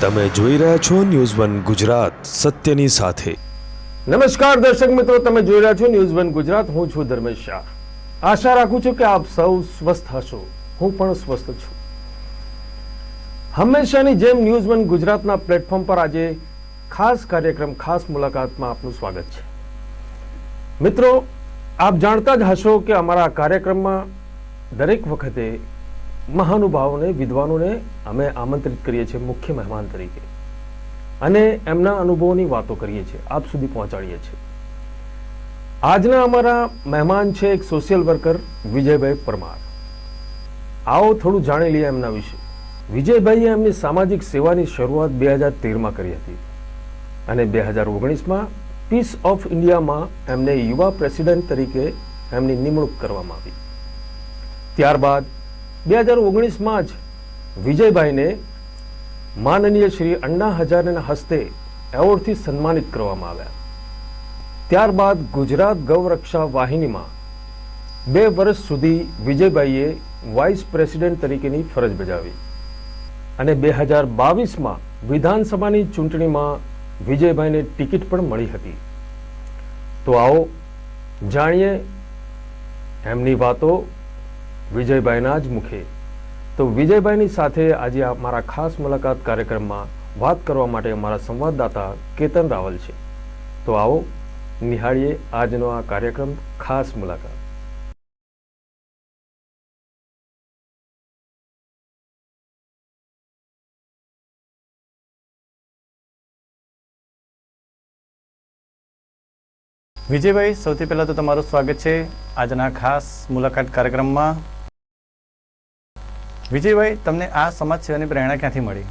તમે જોઈ રહ્યા છો ન્યૂઝ વન ગુજરાત, સત્યની સાથે. નમસ્કાર દર્શક મિત્રો, તમે જોઈ રહ્યા છો ન્યૂઝ વન ગુજરાત, હું છું ધર્મેશ શાહ. આશા રાખું છું કે આપ સૌ સ્વસ્થ હશો. હું પણ સ્વસ્થ છું. હંમેશાની જેમ ન્યૂઝ વન ગુજરાતના પ્લેટફોર્મ પર આજે ખાસ કાર્યક્રમ, ખાસ મુલાકાતમાં આપનું સ્વાગત છે. મિત્રો, આપ જાણતા જ હશો કે અમારા કાર્યક્રમમાં દરેક વખતે મહાનુભાવોને, વિદ્વાનોને અમે આમંત્રિત કરીએ છીએ મુખ્ય મહેમાન તરીકે. અને એમના અનુભવોની વાતો કરીએ છીએ, આપ સુધી પહોંચાડીએ છીએ. આજના અમારા મહેમાન છે એક સોશિયલ વર્કર વિજયભાઈ પરમાર. આવો થોડું જાણી લઈએ એમના વિશે. વિજયભાઈએ એમની સામાજિક સેવાની શરૂઆત બે હજાર તેરમાં કરી હતી. અને બે હજાર ઓગણીસમાં પીસ ઓફ ઇન્ડિયામાં એમને યુવા પ્રેસિડેન્ટ તરીકે એમની નિમણૂક કરવામાં આવી. ત્યારબાદ બે હજાર ઓગણીસમાં જ વિજયભાઈને માનનીય શ્રી અಣ್ಣા હજારેના હસ્તે એવોર્ડથી સન્માનિત કરવામાં આવ્યા. ત્યારબાદ ગુજરાત ગૌરક્ષા વાહિનીમાં બે વર્ષ સુધી વિજયભાઈએ વાઇસ પ્રેસિડેન્ટ તરીકેની ફરજ બજાવી અને બે હજાર બાવીસમાં વિધાનસભાની ચૂંટણીમાં વિજયભાઈને ટિકિટ પણ મળી હતી. તો આવો જાણીએ એમની વાતો વિજયભાઈના જ મુખે. તો વિજયભાઈની સાથે આજે મારા ખાસ મુલાકાત કાર્યક્રમમાં વાત કરવા માટે મારા સંવાદદાતા કેતન રાવલ છે. તો આવો, નિહાળીએ આજનો આ કાર્યક્રમ ખાસ મુલાકાત. વિજયભાઈ, સૌથી પહેલાં તો તમારું સ્વાગત છે આજના ખાસ મુલાકાત કાર્યક્રમમાં. વિજયભાઈ, તમને આ સમાજ સેવાની પ્રેરણા ક્યાંથી મળી?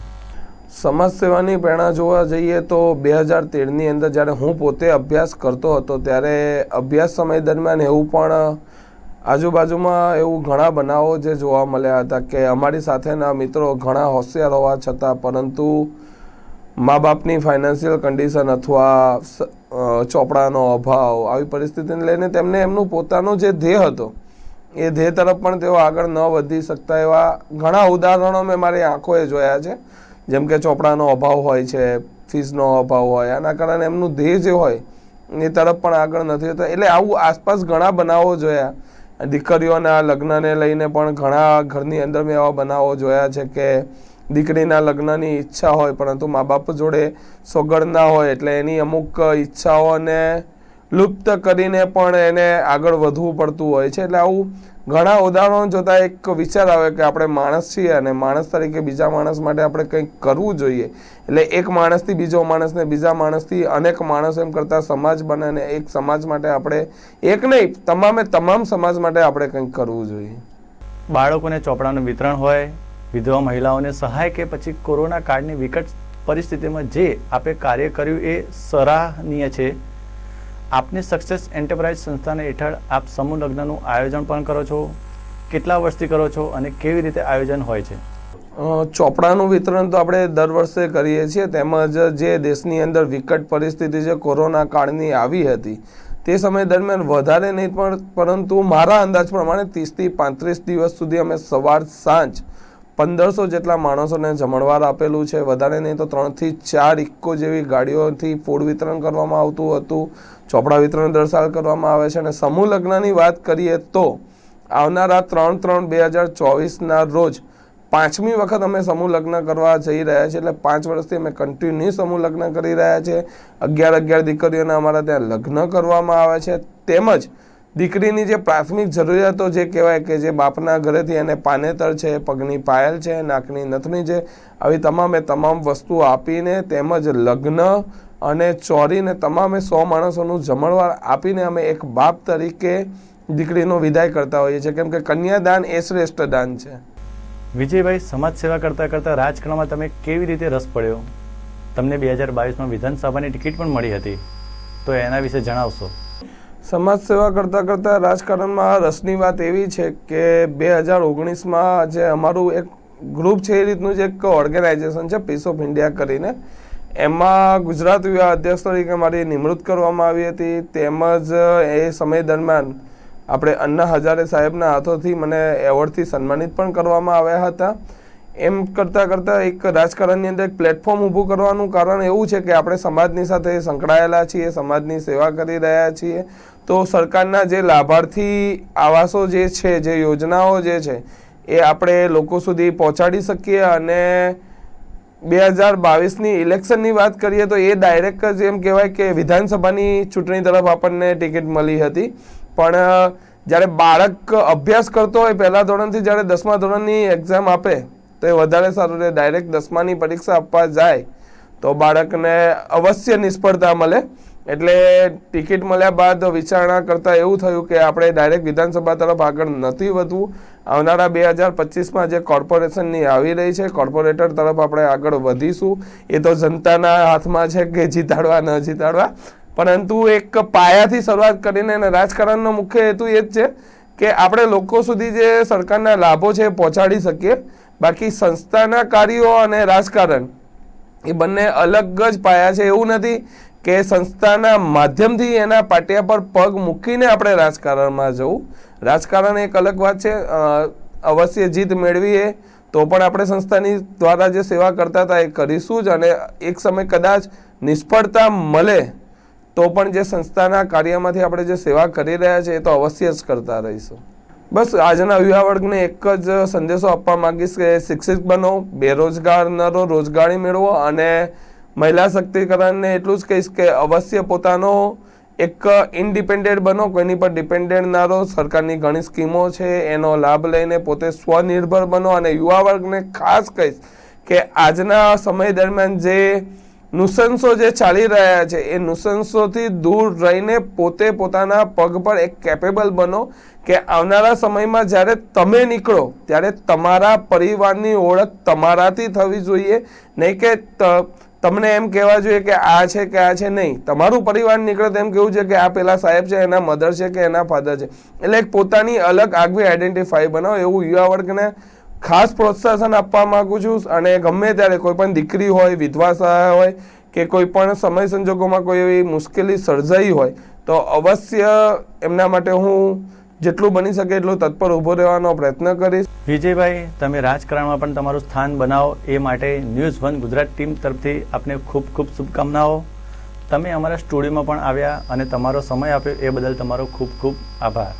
સમાજ સેવાની પ્રેરણા જોવા જઈએ તો બે હજાર તેરની અંદર જ્યારે હું પોતે અભ્યાસ કરતો હતો, ત્યારે અભ્યાસ સમય દરમિયાન એવું પણ આજુબાજુમાં એવું ઘણા બનાવો જે જોવા મળ્યા હતા કે અમારી સાથેના મિત્રો ઘણા હોશિયાર હોવા છતાં, પરંતુ મા બાપની ફાઇનાન્શિયલ કન્ડિશન અથવા ચોપડાનો અભાવ, આવી પરિસ્થિતિને લઈને તેમને એમનું પોતાનો જે ધ્યેય હતો એ ધ્યેય તરફ પણ તેઓ આગળ ન વધી શકતા એવા ઘણા ઉદાહરણો મેં મારી આંખોએ જોયા છે. જેમ કે ચોપડાનો અભાવ હોય છે, ફીસનો અભાવ હોય, આના કારણે એમનું ધ્યેય જે હોય, એ તરફ પણ આગળ નથી થતા એટલે આવું આસપાસ ઘણા બનાવો જોયા. દીકરીઓના લગ્નને લઈને પણ ઘણા ઘરની અંદર મેં એવા બનાવો જોયા છે કે દીકરીના લગ્નની ઈચ્છા હોય, પરંતુ મા બાપ જોડે સોગડ ના હોય, એટલે એની અમુક ઈચ્છાઓને લુપ્ત કરીને પણ એને આગળ વધવું પડતું હોય છે. એટલે આવું ઘણા ઉદાહરણો જોતાં એક વિચાર આવે કે આપણે માણસ છીએ અને માણસ તરીકે બીજા માણસ માટે આપણે કંઈક કરવું જોઈએ. એટલે એક માણસથી બીજો માણસને બીજા માણસથી અનેક માણસ એમ કરતાં સમાજ બને અને એક સમાજ માટે આપણે એક નહીં, તમામે તમામ સમાજ માટે આપણે કંઈક કરવું જોઈએ. બાળકોને ચોપડાનું વિતરણ હોય, વિધવા મહિલાઓને સહાય કે પછી કોરોના કાળની વિકટ પરિસ્થિતિમાં જે આપે કાર્ય કર્યું એ સરાહનીય છે. આપની સક્સેસ એન્ટરપ્રાઇઝ સંસ્થાને હેઠળ આપ સમૂહ લગ્નનું આયોજન પણ કરો છો? કેટલા વર્ષથી કરો છો અને કેવી રીતે આયોજન હોય છે? ચોપડાનું વિતરણ તો આપણે દર વર્ષે કરીએ છીએ. તેમજ જે દેશની અંદર વિકટ પરિસ્થિતિ જે કોરોના કાળની આવી હતી, તે સમય દરમિયાન વધારે નહીં પણ, પરંતુ મારા અંદાજ પ્રમાણે ત્રીસથી પાંત્રીસ દિવસ સુધી અમે સવાર સાંજ પંદરસો જેટલા માણસોને જમણવાર આપેલું છે. વધારે નહીં તો ત્રણથી ચાર ઇક્કો જેવી ગાડીઓથી ફૂડ વિતરણ કરવામાં આવતું હતું. ચોપડા વિતરણ દર કરવામાં આવે છે અને સમૂહ લગ્નની વાત કરીએ તો આવનારા ત્રણ ત્રણ બે હજાર ચોવીસના રોજ પાંચમી વખત અમે સમૂહ લગ્ન કરવા જઈ રહ્યા છીએ. એટલે પાંચ વર્ષથી અમે કન્ટિન્યુ સમૂહ લગ્ન કરી રહ્યા છીએ. અગિયાર અગિયાર દીકરીઓના અમારા ત્યાં લગ્ન કરવામાં આવે છે. તેમજ દીકરીની જે પ્રાથમિક જરૂરિયાતો જે કહેવાય કે જે બાપના ઘરેથી એને પાનેતર છે, પગની પાયલ છે, નાકની નથની છે, આવી તમામે તમામ વસ્તુ આપીને તેમજ લગ્ન અને ચોરીને તમામે સો માણસોનું જમણવાર આપીને અમે એક બાપ તરીકે દીકરીનો વિદાય કરતા હોઈએ છીએ. કેમ કે કન્યાદાન એ શ્રેષ્ઠ દાન છે. વિજયભાઈ, સમાજ સેવા કરતાં કરતાં રાજકારણમાં તમે કેવી રીતે રસ પડ્યો? તમને બે હજાર બાવીસમાં વિધાનસભાની ટિકિટ પણ મળી હતી. તો એના વિશે જણાવશો. સમાજ સેવા કરતાં કરતાં રાજકારણમાં રસની વાત એવી છે કે બે હજાર ઓગણીસમાં જે અમારું એક ગ્રુપ છે એ રીતનું જ એક ઓર્ગેનાઇઝેશન છે પીસ ઓફ ઇન્ડિયા કરીને. એમાં ગુજરાત યુવા અધ્યક્ષ તરીકે મારી નિમણૂક કરવામાં આવી હતી. તેમજ એ સમય દરમિયાન આપણે અન્ના હજારે સાહેબના હાથોથી મને એવોર્ડથી સન્માનિત પણ કરવામાં આવ્યા હતા. એમ કરતાં કરતાં એક રાજકારણની અંદર એક પ્લેટફોર્મ ઊભું કરવાનું કારણ એવું છે કે આપણે સમાજની સાથે સંકળાયેલા છીએ, સમાજની સેવા કરી રહ્યા છીએ. તો સરકારના જે લાભાર્થી આવાસો જે છે, જે યોજનાઓ જે છે, એ આપણે લોકો સુધી પહોંચાડી શકીએ અને બે હજાર બાવીસની ઇલેક્શનની વાત કરીએ તો એ ડાયરેક્ટ જ એમ કહેવાય કે વિધાનસભાની ચૂંટણી તરફ આપણને ટિકિટ મળી હતી. પણ જ્યારે બાળક અભ્યાસ કરતો હોય પહેલા ધોરણથી, જ્યારે દસમા ધોરણની એક્ઝામ આપે, તો એ વધારે સારું રહે. ડાયરેક્ટ દસમાની પરીક્ષા આપવા જાય, તો બાળકને અવશ્ય નિષ્ફળતા મળે. એટલે ટિકિટ મળ્યા બાદ વિચારણા કરતાં એવું થયું કે આપણે ડાયરેક્ટ વિધાનસભા તરફ આગળ નથી વધવું. આવનારા બે હજાર પચીસમાં જે કોર્પોરેશનની આવી રહી છે, કોર્પોરેટર તરફ આપણે આગળ વધીશું. એ તો જનતાના હાથમાં છે કે જીતાડવા, ન જીતાડવા. પરંતુ એક પાયાથી શરૂઆત કરીને અને રાજકારણનો મુખ્ય હેતુ એ જ છે કે આપણે લોકો સુધી જે સરકારના લાભો છે એ પહોંચાડી શકીએ. બાકી સંસ્થાના કાર્યો અને રાજકારણ એ બંને અલગ જ પાયા છે એવું નથી કે સંસ્થાના માધ્યમથી એના પાટિયા પર પગ મૂકીને આપણે રાજકારણમાં જવું? રાજકારણ એક અલગ વાત છે. અવશ્ય જીત મેળવીએ તો પણ આપણે સંસ્થાની દ્વારા જે સેવા કરતા હતા એ કરીશું જ અને એક સમય કદાચ નિષ્ફળતા મળે તો પણ જે સંસ્થાના કાર્યમાંથી આપણે જે સેવા કરી રહ્યા છીએ એ તો અવશ્ય જ કરતા રહીશું. બસ આજના યુવા વર્ગને એક જ સંદેશો આપવા માંગીશ કે શિક્ષિત બનો બેરોજગાર ન રહો રોજગારી મેળવો અને મહિલા શક્તિકરણને એટલું જ કહીશ કે અવશ્ય પોતાનો એક ઇન્ડિપેન્ડન્ટ બનો, કોઈની પર ડિપેન્ડન્ટ ના રહો. સરકારની ઘણી સ્કીમો છે, એનો લાભ લઈને પોતે સ્વનિર્ભર બનો અને યુવા વર્ગને ખાસ કહીશ કે આજના સમય દરમિયાન જે નુસંસો જે ચાલી રહ્યા છે, એ નુસંસોથી દૂર રહીને પોતે પોતાના પગ પર એક કેપેબલ બનો કે આવનારા સમયમાં જ્યારે તમે નીકળો, ત્યારે તમારા પરિવારની ઓળખ તમારાથી થવી જોઈએ. નહીં કે તમને એમ કહેવા જોઈએ કે આ છે કે આ છે, નહીં. તમારું પરિવાર નીકળે તો એમ કેવું છે કે આ પેલા સાહેબ છે, એના મધર છે કે એના ફાધર છે. એટલે એક પોતાની અલગ આગવી આઈડેન્ટિફાઈ બનાવો. એવું યુવા વર્ગને ખાસ પ્રોત્સાહન આપવા માંગુ છું. અને ગમે ત્યારે કોઈ પણ દીકરી હોય, વિધવા સહાય હોય કે કોઈ પણ સમય સંજોગોમાં કોઈ એવી મુશ્કેલી સર્જાઈ હોય, તો અવશ્ય એમના માટે હું જેટલું બની શકે એટલું તત્પર ઊભો રહેવાનો પ્રયત્ન કરીશ. વિજયભાઈ, તમે રાજકારણમાં પણ તમારું સ્થાન બનાવો, એ માટે ન્યૂઝ વન ગુજરાત ટીમ તરફથી આપને ખૂબ ખૂબ શુભકામનાઓ. તમે અમારા સ્ટુડિયોમાં પણ આવ્યા અને તમારો સમય આપ્યો, એ બદલ તમારો ખૂબ ખૂબ આભાર.